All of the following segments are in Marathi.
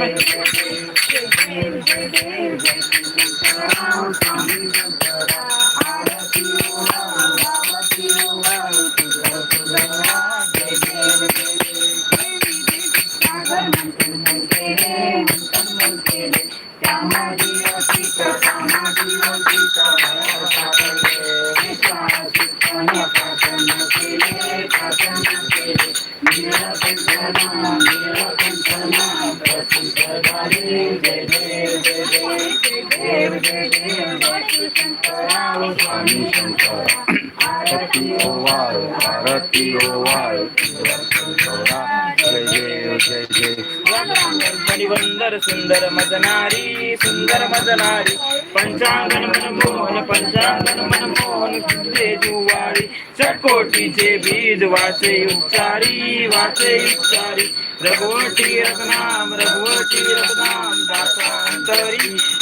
Thank you. స్వామి శంకర భక్తి ఓవారు భక్తి ఓవారు జయ జయ జయ మణివందర సుందర మదనారి సుందర మదనారి. పంచాంగన మనమోహన పంచాంగన మనమోహన జువారి చకోటి చే బీజ్ వాచే ఉచ్చారి వాచే ఉచ్చారి. రఘువటి రఘునామ రఘువటి రఘునామ దాసాంతరి.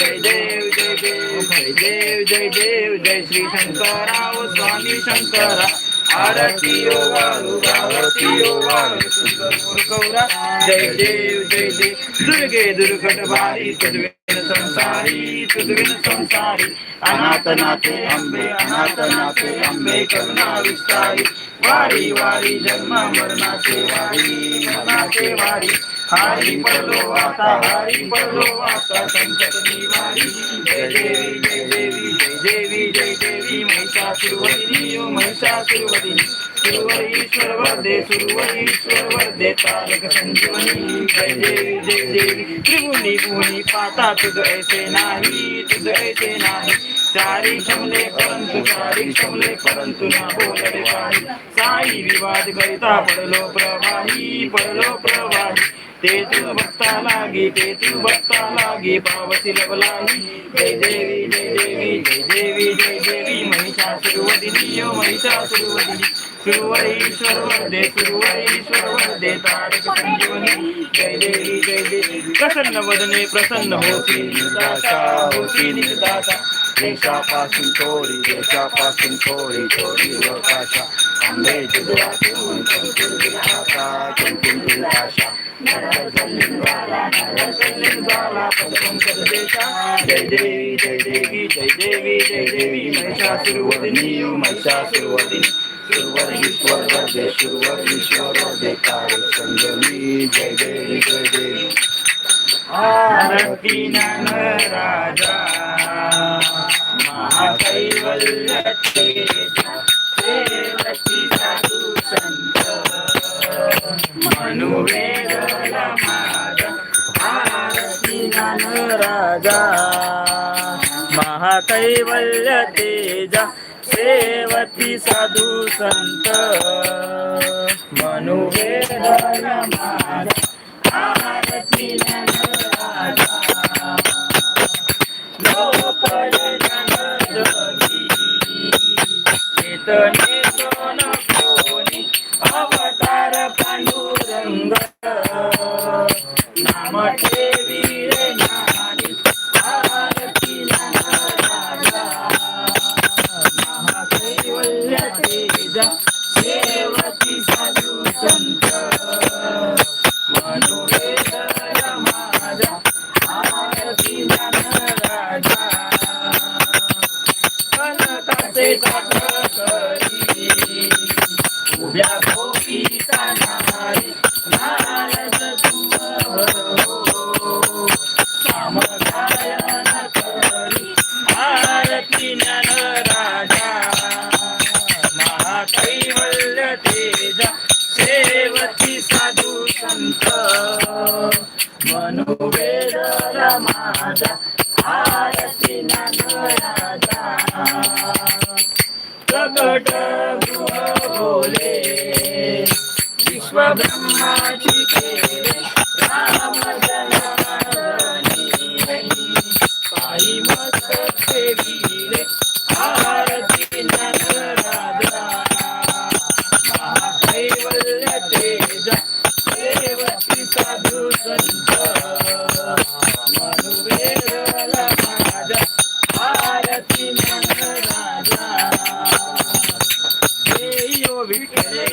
जय देव जय देव जय देव जय देव जय श्री शंकरा ओ स्वामी शंकरा. आरती ओ वारु आरती ओ वारु सुंदर गौरा. जय देव जय देव. दुर्गे दुर्गट भारी तुझवेन संसारी तुझवेन संसारी अनाथ नाथे अंबे अनाथ नाथे अंबे करुणा विस्तारी. वारी वारी जन्म मरणाचे वारी मरणाचे वारी. हरी पडलो आता हरी पडलो आता संकट वारी. जय देवी जय देवी. जय देवी जय देवी महिषासुरवदिनी ओ महिषासुरवदिनी सुरवरीश्वर वरदे सुरवरीश्वर वरदे तारक संजीवनी जय देवी जय देवी त्रिभुवनी भुवनी पाता तुझ ऐसे नाही तुझ ऐसे नाही चारी शमले परंतु चारी शमले परंतु ना बोलले काही साई विवाद करिता पडलो प्रवाही पडलो प्रवाही ते तू भक्ता लागी ते तू भक्ता लागी पावसी लवलाही जय देवी जय देवी जय देवी जय देवी महिषासुरवदिनी ओ महिषासुरवदिनी सुरवरीश्वर वरदे सुरवरीश्वर वरदे तारक संजीवनी जय देवी जय देवी प्रसन्न वदने प्रसन्न होती निदासा होती निदासा देशापासून थोडी देशापासून थोडी थोडी लोकाशा आंबे जुगवातून चमचुंदी आशा चमचुंदी आशा जय देवी जय देवी जय देवी जय देवी महिषासुरवदिनी ओ महिषासुरवदिनी सुरवरीश्वर वरदे सुरवरीश्वर वरदे तारक संजीवनी जय देवी जय देवी आरती ज्ञान राजा महाकैवल्य तेजा सेवती साधू संत राजा. महाकैवल्य तेजा सेवती साधू संत. मनुवेद माझा. आरती उभ्या प्रकट बोले विश्व ब्रह्माची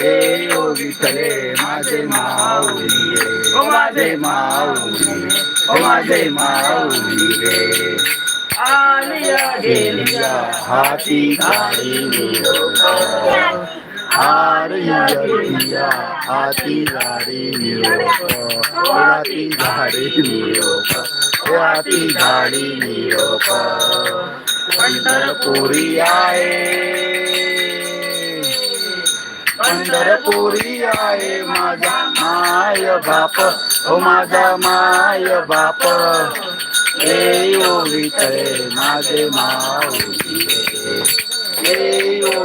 रे हे ओ विठले माझे माऊली रे ओ माझे माऊली ओ माझे माऊली रे आलिया गेलिया हाती गाडी निरोप आरिया हाती गाडी निरोप हाती गाडी निरोप हाती गाडी निरोप पंढरपुरी आहे माझा माय बाप हो माझा माय बाप ए ओ विठळे माझे माऊली रे. ए ओ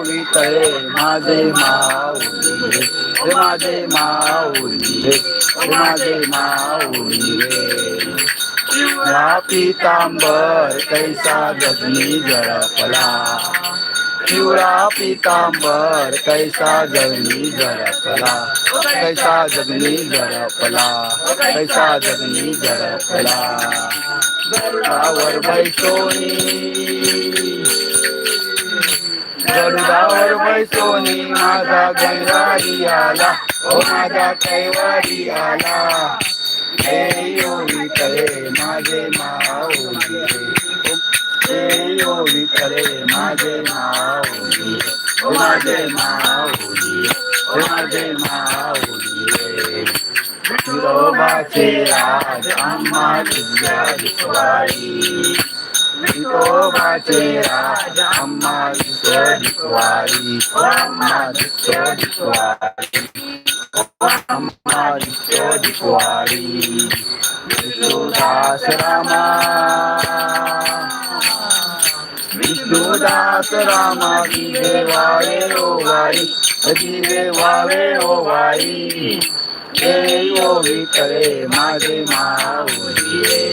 माझे माऊली रे. माझे माऊली रे माझे माऊली रे पिवळा पितांबर कैसा जगनी जळपला पिवळा पितांबर कैसा जगनी जरपला कैसा जगनी जरपला कैसा जगनी जरपला गरुडावर बैसोनी गरुडावर बैसोनी माझा गैराई आला ओ माझा कैवारी आला। हे योगी करे माझे माऊली योगी करे माझे माऊली रे. ओ माझे माऊली ओ माझे माऊली रे विरोबाचे राज आम्हा तुझ्या विश्वारी विठोबाचे राज अम्मा विश्वारी अम्मा विश्वारी अम्मा विश्वारी विष्णुदास रामा विष्णुदास रामा दिवे वाळे ओ वाई दिवे वाळे ओ वाई ओ विठळे माझे माऊली रे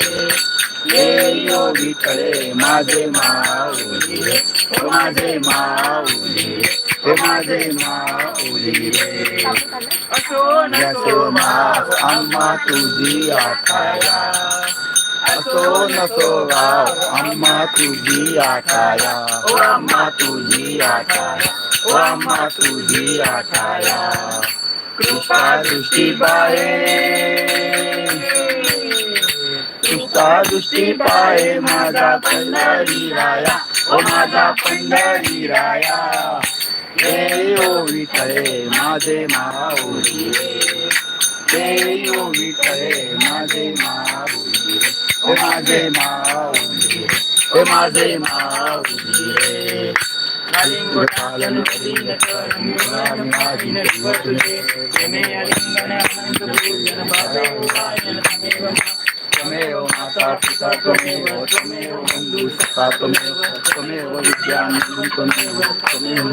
हे यो विठळे माझे माऊली रे ओ माझे माऊली रे हे माझे माऊली असो नसो यशोनाथ अम्मा तुझी आठाया असो नसो गाव अम्मा तुझी आठाया ओ अम्मा तुझी आठाया ओ अम्मा तुझी आठाया कृपा दृष्टी बाये कृष्णा दृष्टी पाये माझा पंढरी राया. ओ माझा पंढरी राया. हे ओ विठळे माझे माऊली. हे ओ विठळे माझे मा रे हे माझे माऊली माझे माऊली रे. करीन माझी प्रेमे अलिंगन अनंत पूजन तमेव त्वमेव माता पिता त्वमेव त्वमेव बन्धु सखा त्वमेव त्वमेव त्वमेव त्वमेव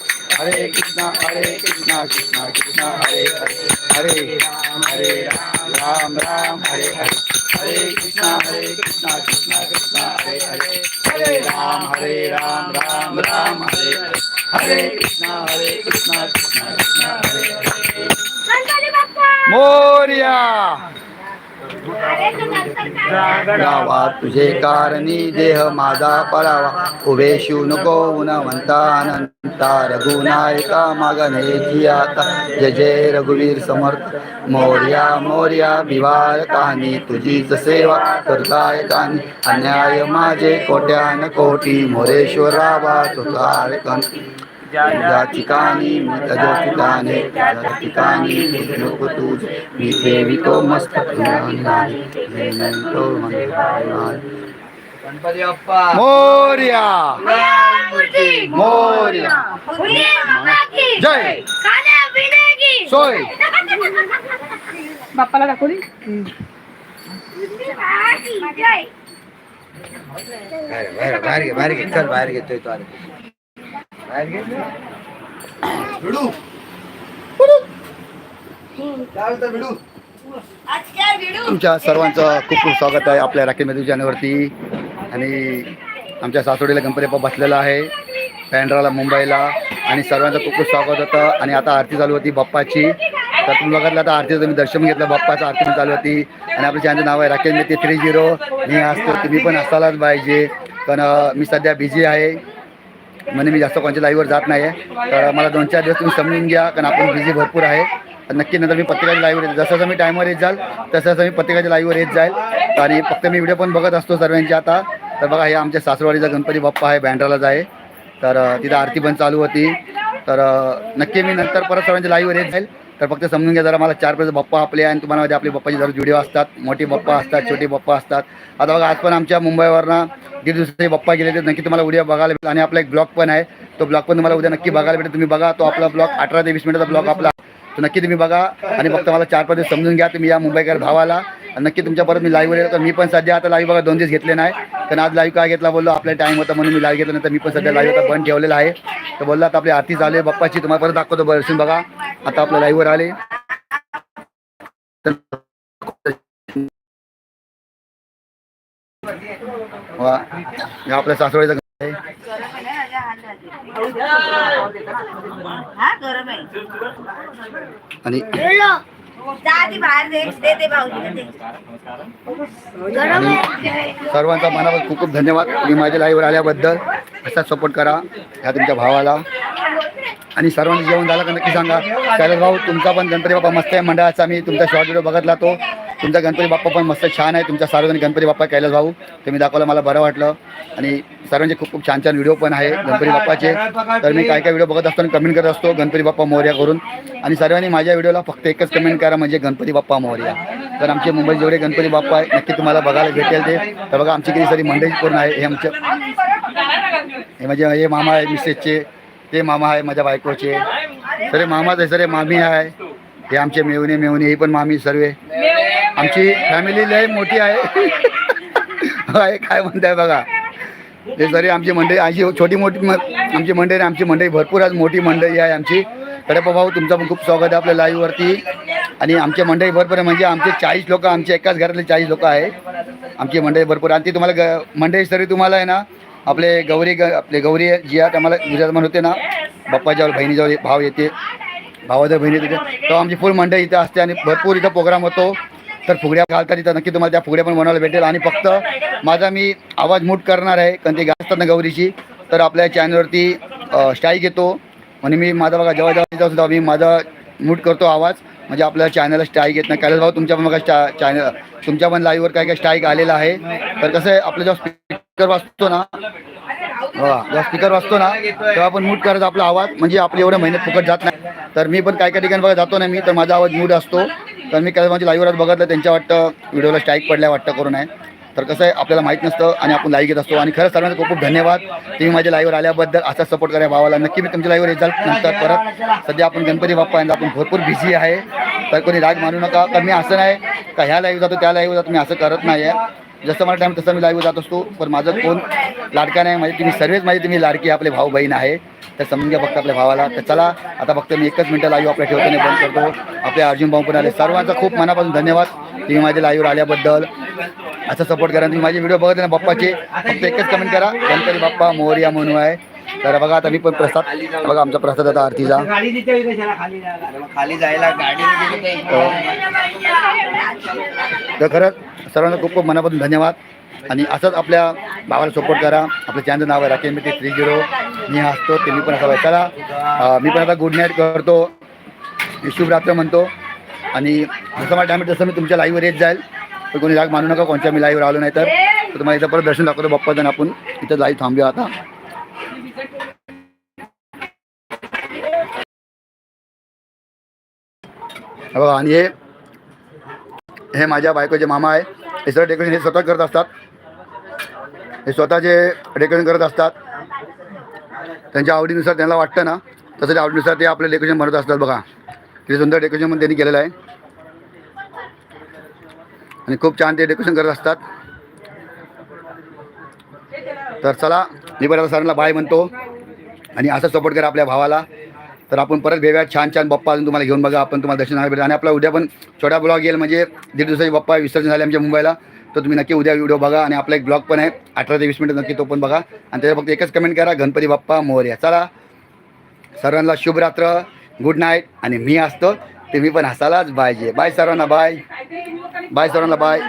हरे कृष्णा हरे कृष्णा कृष्णा कृष्णा हरे हरे हरे राम हरे राम राम राम हरे हरे हरे कृष्णा हरे कृष्णा कृष्णा कृष्णा हरे हरे हरे राम हरे राम राम राम हरे हरे हरे कृष्णा हरे कृष्णा कृष्णा कृष्णा हरे हरे। मोरिया! गावा तुझे कारणी देह माझा परावा. उभे शिव नको उनवंता अनंता रघुनायका मागणे आता. जय जय रघुवीर समर्थ. मोर्या मोर्या बिवार कानी तुझीच सेवा करताय कानी. अन्याय माझे कोट्यान कोटी मोरेश्वरावा तुझा कानी. ज्या ठिकाणी मी त्या ठिकाणी त्या ठिकाणी लोक तुझ मी देवितो मस्तक गणपती बाप्पा मोर्या। मूर्ती मोर्या। फुले मामाची जय. खाण्या पिण्याची सोय। बाप्पाला दाखवली जय। बाहेर बाहेर घे बाहेर घे चल बाहेर घेतोय तो आता. तुमच्या सर्वांचं खूप खूप स्वागत आहे आपल्या राखी मेदू चॅनलवरती आणि आमच्या सासवडीला गणपती बाप्पा बसलेला आहे पॅन्ड्राला मुंबईला. आणि सर्वांचं खूप खूप स्वागत होतं. आणि आता आरती चालू होती बाप्पाची. तर तुम्ही बघितलं आता आरतीचं तुम्ही दर्शन घेतलं बाप्पाचं आरती पण चालू होती. आणि आपल्या चॅनलचं नाव आहे राकेश मेते थ्री झिरो. मी असतो तुम्ही पण असायलाच पाहिजे. पण मी सध्या बिझी आहे. म्हणजे मी जास्त कोणत्या लाईव्हवर जात नाही आहे तर मला दोन चार दिवस तुम्ही समजून घ्या कारण आपण बिझी भरपूर आहे. नक्की नंतर मी प्रत्येकाच्या लाईव्हवर येतो जसं जसं मी टाईमवर येत जाल तसं मी प्रत्येकाच्या लाईव्हवर येत जाईल. आणि फक्त मी व्हिडिओ पण बघत असतो सर्वांचे आता. तर बघा हे आमच्या सासरवाडीचा गणपती बाप्पा आहे बँड्रालाच आहे. तर तिथं आरती पण चालू होती. तर नक्की मी नंतर परत सर्वांच्या लाईव्हवर येत जाईल. तर फक्त समजून घ्या जरा मला चार पाच बाप्पा आपले आणि तुम्हाला माहिती आपले बाप्पाचे जरा व्हिडिओ असतात. मोठे बाप्पा असतात छोटे बाप्पा असतात. आता बघा आज पण आमच्या मुंबईवरनं दीड दिवसाचे बाप्पा गेले ते नक्की तुम्हाला उद्या बघायला भेटेल. आणि आपला एक ब्लॉग पण आहे. तो ब्लॉग पण तुम्हाला उद्या नक्की बघायला भेटेल. तुम्ही बघा तो आपला ब्लॉग अठरा ते वीस मिनिटाचा ब्लॉग आपला. तो नक्की तुम्ही बघा. आणि फक्त मला चार पाच दिवस समजून घ्या. तुम्ही या मुंबईकर भावाला. नक्की तुमच्या परत मी लाईव्ह येतो तर मी पण सध्या आता लाईव्ह बघा दोन दिवस घेतले नाही. कारण आज लाईव्ह काय घेतला बोललो आपला टाईम होता म्हणून मी लाईव्ह घेतला नाही तर मी पण सध्या लाईव्ह आता बंद ठेवलेला आहे. तर बोलला आता आपले आरती चालू आहे बाप्पाची तुम्हाला परत दाखवतो बरसून बघा. आता आपल्या लाईव्हवर आले. वा आपल्या सासवडीचा आहे. आणि सर्वांचा मनापासून खूप खूप धन्यवाद. तुम्ही माझ्या लाईव्हवर आल्याबद्दल. असाच सपोर्ट करा ह्या तुमच्या भावाला. आणि सर्वांचं जेवण झालं का नक्की सांगा. शरद भाऊ तुमचा पण गणपती बाप्पा मस्त आहे. मंडळाचा मी तुमचा शॉर्ट व्हिडिओ बघितला तो तुमचा गणपती बाप्पा पण मस्त छान आहे. तुमचा सार्वजनिक गणपती बाप्पा कैलास भाऊ तुम्ही दाखवलं मला बरं वाटलं. आणि सर्वांचे खूप खूप छान छान व्हिडिओ पण आहे गणपती बाप्पाचे. तर मी काय काय व्हिडिओ बघत असताना कमेंट करत असतो गणपती बाप्पा मोर्या करून. आणि सर्वांनी माझ्या व्हिडिओला फक्त एकच कमेंट करा म्हणजे गणपती बाप्पा मोर्या. तर आमचे मुंबईत जेवढे गणपती बाप्पा आहे नक्की तुम्हाला बघायला भेटेल ते. तर बघा आमची किती सारी मंडळी पूर्ण आहे. हे आमच्या हे म्हणजे हे मामा आहे मिसेसचे. ते मामा आहे माझ्या बायकोचे. सरे मामाच आहे सरे मामी आहे. हे आमचे मेवणे मेवणे हे पण मामी सर्व. आमची फॅमिली लय मोठी आहे. आहे काय म्हणताय बघा. ते जरी आमची मंडळी अशी छोटी मोठी आमची मंडळी नाही, आमची मंडळी भरपूर आज मोठी मंडळी आहे आमची. कडप्पा भाऊ तुमचं पण खूप स्वागत आहे आपल्या लाईव्हवरती आणि आमची मंडळी भरपूर आहे म्हणजे आमचे चाळीस लोक आमच्या एकाच घरातले चाळीस लोक आहे आमची मंडळी भरपूर आणि ती तुम्हाला ग मंडळी सरी तुम्हाला आहे ना आपले गौरी ग आपले गौरी जी आहे आम्हाला गुजरातमध्ये होते ना बाप्पाच्यावर बहिणीजवळ भाव येते. भावाच्या बहिणी तिथे तेव्हा आमची फुल मंडळी इथं असते आणि भरपूर इथं प्रोग्राम होतो. तर फुगड्या घालतात तिथं. नक्की तुम्हाला त्या फुगड्या पण बनवायला भेटेल. आणि फक्त माझा मी आवाज मूट करणार आहे कारण ती गाजतात ना गौरीची. तर आपल्या चॅनलवरती स्ट्राईक येतो आणि मी माझा बघा जेव्हा जेव्हा येत मी माझा मूट करतो आवाज. म्हणजे आपल्या चॅनलला स्ट्राईक येत नाही. कैलास भाऊ तुमच्या पण बघा स्टा चॅनल तुमच्या पण लाईव्हवर काय काय स्ट्राईक आलेला आहे. तर कसं आहे आपला जेव्हा स्पीकर वाजतो ना जेव्हा स्पीकर वाजतो ना तेव्हा आपण मूट करायचा आपला आवाज. म्हणजे आपली एवढं महिन्यात फुकट जात नाही. तर मी पण काय काय ठिकाणी बघा जातो ना मी तर माझा आवाज मूड असतो. तर मी काय माझ्या लाईव्हवर बघितलं त्यांच्या वाटतं व्हिडिओला स्ट्राईक पडल्या वाटतं करून आहे. तर कसं आहे आपल्याला माहीत नसतं आणि आपण लाईव्ह घेत असतो. आणि खरंच सर्वांना खूप खूप धन्यवाद. तुम्ही माझ्या लाईव्हवर आल्याबद्दल असा सपोर्ट करा भावाला. नक्की मी तुमच्या लाईव्हवर रिझल्ट नंतर परत सध्या आपण गणपती बाप्पा यांना आपण भरपूर बिझी आहे. तर कोणी राग मानू नका. तर मी असं नाही का ह्या लाईव्ह जातो त्या लाईव्ह जातो मी असं करत नाही आहे जसं मला टाईम तसं मी लाईव्ह जात असतो. पण माझं कोण लाडका नाही माझी तुम्ही सर्वच माझी तुम्ही लाडकी आपले भाऊ बहीण आहे. तर समजून घ्या फक्त आपल्या भावाला तर चला आता फक्त मी एकच मिनटं लाईव्ह आपल्या ठेवतो नाही बंद करतो. आपले अर्जुन भाऊ पण आले. सर्वांचा खूप मनापासून धन्यवाद. तुम्ही माझ्या लाईव्हवर आल्याबद्दल. असं सपोर्ट करा. तुम्ही माझे व्हिडिओ बघत ना बाप्पाचे. फक्त एकच कमेंट करा. गणपती बाप्पा मोर्या म्हणून आहे. तर बघा आता मी पण प्रसाद बघा आमचा प्रसाद आता आरतीचा. खाली जायला गाडी तर खरंच सर्वांना खूप खूप मनापासून धन्यवाद. आणि असंच आपल्या भावाला सपोर्ट करा. आपलं चॅनलचं नाव आहे राकेश मिठी थ्री झिरो मी हसतो ते मी पण असा चला मी पण आता गुड नाईट करतो. शुभरात्र म्हणतो. आणि जसं मला टाईम तसं मी तुमच्या लाईव्हवर येत जाईल. तर कोणी राग मानू नका कोणत्या मी लाईव्हवर आलो नाही तर. तुम्हाला इथं परत दर्शन दाखवतो बाप्पाचं जण आपण. इथं लाईव्ह थांबूया आता. बघा आणि हे हे माझ्या बायकोचे मामा आहे. हे सगळं डेकोरेशन हे स्वतः करत असतात. हे स्वतः जे डेकोरेशन करत असतात त्यांच्या आवडीनुसार त्यांना वाटतं ना तसं त्या आवडीनुसार ते आपलं डेकोरेशन बनवत असतात बघा. किती सुंदर डेकोरेशन पण त्यांनी केलेलं आहे. आणि खूप छान ते डेकोरेशन करत असतात. तर चला मी पण सरांना बाय म्हणतो. आणि असं सपोर्ट करा आपल्या भावाला. तर आपण परत भेव्या छान छान बाप्पा अजून तुम्हाला घेऊन बघा. आपण तुम्हाला दर्शन भेटेल आणि आपला उद्या पण छोटा ब्लॉग येईल. म्हणजे दीड दिवसाची बाप्पा विसर्जन झाले आमच्या मुंबईला. तर तुम्ही नक्की उद्या व्हिडिओ बघा आणि आपला एक ब्लॉग पण आहे. अठरा ते वीस मिनिटं नक्की तो पण बघा. आणि त्याच्या फक्त एकच कमेंट करा गणपती बाप्पा मोर्या. चला. सर्वांना शुभरात्र गुड नाईट आणि मी असतो तुम्ही पण हसालाच पाहिजे. बाय सर्वांना बाय बाय सर्वांना बाय